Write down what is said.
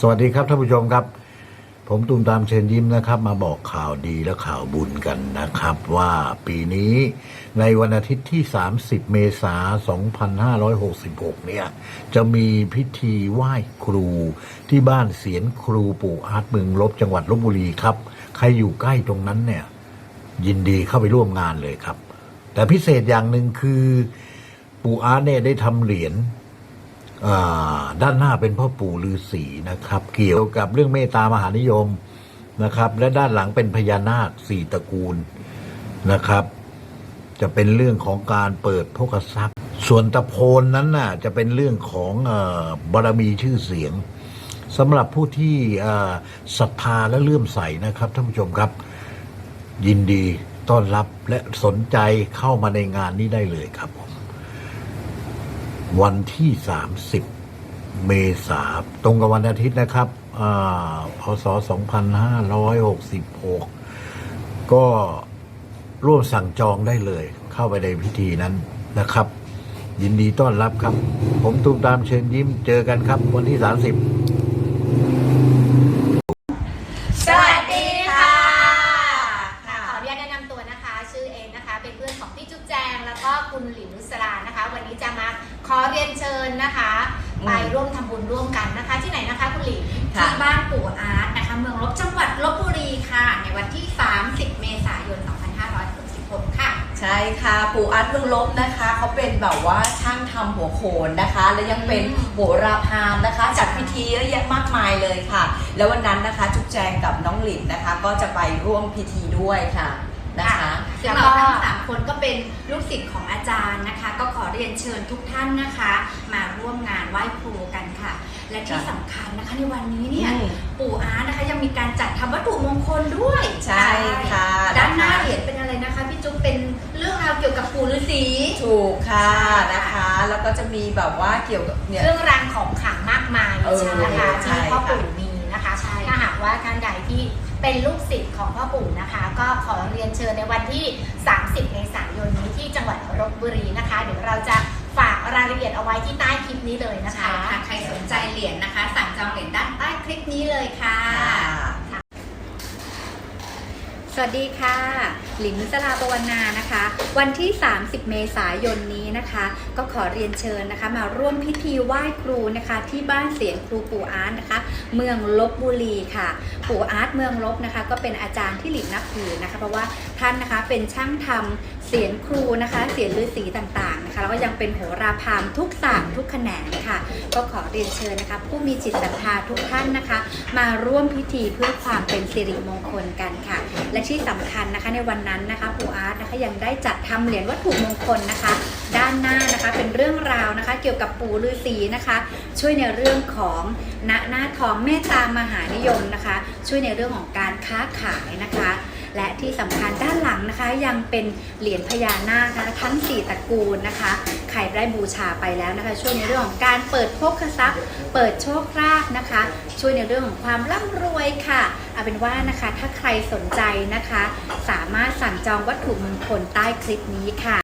สวัสดีครับท่านผู้ชมครับ ผมตูมตามเชิญยิ้มนะครับ มาบอกข่าวดีและข่าวบุญกันนะครับ ว่าปีนี้ในวันอาทิตย์ที่ 30 เมษายน 2566 เนี่ย จะมีพิธีไหว้ครูที่บ้านเสียนครูปู่อาร์ตเมืองลบจังหวัดลบบุรีครับ ใครอยู่ใกล้ตรงนั้นเนี่ย ยินดีเข้าไปร่วมงานเลยครับ แต่พิเศษอย่างหนึ่งคือ ปู่อาร์ตเนี่ยได้ทำเหรียญ ด้านหน้าเป็นพ่อปู่ฤาษีนะครับ เกี่ยวกับเรื่องเมตตามหานิยมนะครับ และด้านหลังเป็นพญานาคสี่ตระกูลนะครับ จะเป็นเรื่องของการเปิดพกทรัพย์ ส่วนตะโพนนั้นน่ะจะเป็นเรื่องของอบารมีชื่อเสียงสำหรับผู้ที่ศรัทธาและเลื่อมใสนะครับท่านผู้ชมครับ ยินดีต้อนรับและสนใจเข้ามาในงานนี้ได้เลยครับผม วันที่ 30 เมษาตรงกับวันอาทิตย์นะครับอ่าพศ 2566 ก็ร่วมสั่งจองได้เลย เข้าไปในพิธีนั้นนะครับ ยินดีต้อนรับครับ ผมตูมตามเชิญยิ้มเจอกันครับ วันที่ 30สวัสดีค่ะค่ะ ขออนุญาตแนะนำตัวนะคะ ชื่อเองนะคะ เป็นเพื่อนของพี่จุ๊บแจง แล้วก็คุณหลิวนุสรานะคะ วันนี้จะมา ขอเรียนเชิญนะคะอืมไปร่วมทำบุญร่วมกันนะคะ ที่ไหนนะคะคุณหลิวค่ะที่บ้านปู่อาร์ตนะคะ เมืองลบจังหวัดลบบุรีค่ะ ในวันที่ 30 เมษายน 2566 ค่ะ ใช่ค่ะ ปู่อาร์ตเมืองลบนะคะเขาเป็นแบบว่าช่างทำหัวโขนนะคะ และยังเป็นอืมโหราพราหมณ์นะคะจัดพิธีเยอะแยะมากมายเลยค่ะ แล้ววันนั้นนะคะจุ๊บแจงกับน้องหลินนะคะ ก็จะไปร่วมพิธีด้วยค่ะ นะคะซึ่งเราทั้งสามคนก็เป็นลูกศิษย์ของอาจารย์นะคะ ก็ขอเรียนเชิญทุกท่านนะคะ มาร่วมงานไหว้ครูกันค่ะ และที่ค่ะสำคัญนะคะในวันนี้เนี่ยอืมปู่อาร์ตนะคะยังมีการจัดทำวัตถุมงคลด้วยใช่ค่ะด้านหน้านะคะเหรียญเป็นอะไรนะคะพี่จุ๊บเป็นเรื่องราวเกี่ยวกับปู่ฤาษีถูกค่ะนะคะ แล้วก็จะมีแบบว่าเกี่ยวกับเนี่ยเครื่องรางของขลังมากมายเออนะคะใช่ที่พ่อค่ะปู่มีนะคะใช่ถ้าหากว่าท่านใดที่ เป็นลูกศิษย์ของพ่อปู่นะคะ ก็ขอเรียนเชิญในวันที่ 30 เมษายนนี้ที่จังหวัดลบบุรีนะคะ เดี๋ยวเราจะฝากรายละเอียดเอาไว้ที่ใต้คลิปนี้เลยนะคะค่ะใครสนใจเหรียญนะคะ สั่งจองเหรียญด้านใต้คลิปนี้เลยค่ะ สวัสดีค่ะ หลินสลาปวนานะคะ วันที่ 30 เมษายนนี้นะคะ ก็ขอเรียนเชิญนะคะ มาร่วมพิธีไหว้ครูนะคะ ที่บ้านเสียงครูปู่อาร์ตนะคะ เมืองลบบุรีค่ะ ปู่อาร์ตเมืองลบนะคะ ก็เป็นอาจารย์ที่หลินนับถือนะคะ เพราะว่าท่านนะคะเป็นช่างทำเสียงครูนะคะ เสียงฤาษีต่างๆนะคะแล้วก็ยังเป็นโหราพามทุกศาสตร์ทุกแขนงค่ะ ก็ขอเรียนเชิญนะคะ ผู้มีจิตศรัทธาทุกท่านนะคะ มาร่วมพิธีเพื่อความเป็นสิริมงคลกันค่ะ และที่สำคัญนะคะในวันนั้นนะคะปูอาร์ตนะคะยังได้จัดทำเหรียญวัตถุมงคลนะคะ ด้านหน้านะคะเป็นเรื่องราวนะคะ เกี่ยวกับปู่ฤาษีนะคะ ช่วยในเรื่องของณหน้าทองเมตตามหานิยมนะคะ ช่วยในเรื่องของการค้าขายนะคะ และที่สำคัญด้านหลังนะคะ ยังเป็นเหรียญพญานาคนะคะทั้ง 4ตระกูลนะคะ ใครได้บูชาไปแล้วนะคะ ช่วยในเรื่องของการเปิดโภคทรัพย์ เปิดโชคลาภนะคะ ช่วยในเรื่องของความร่ำรวยค่ะเอาเป็นว่านะคะถ้าใครสนใจนะคะ สามารถสั่งจองวัตถุมงคลใต้คลิปนี้ค่ะ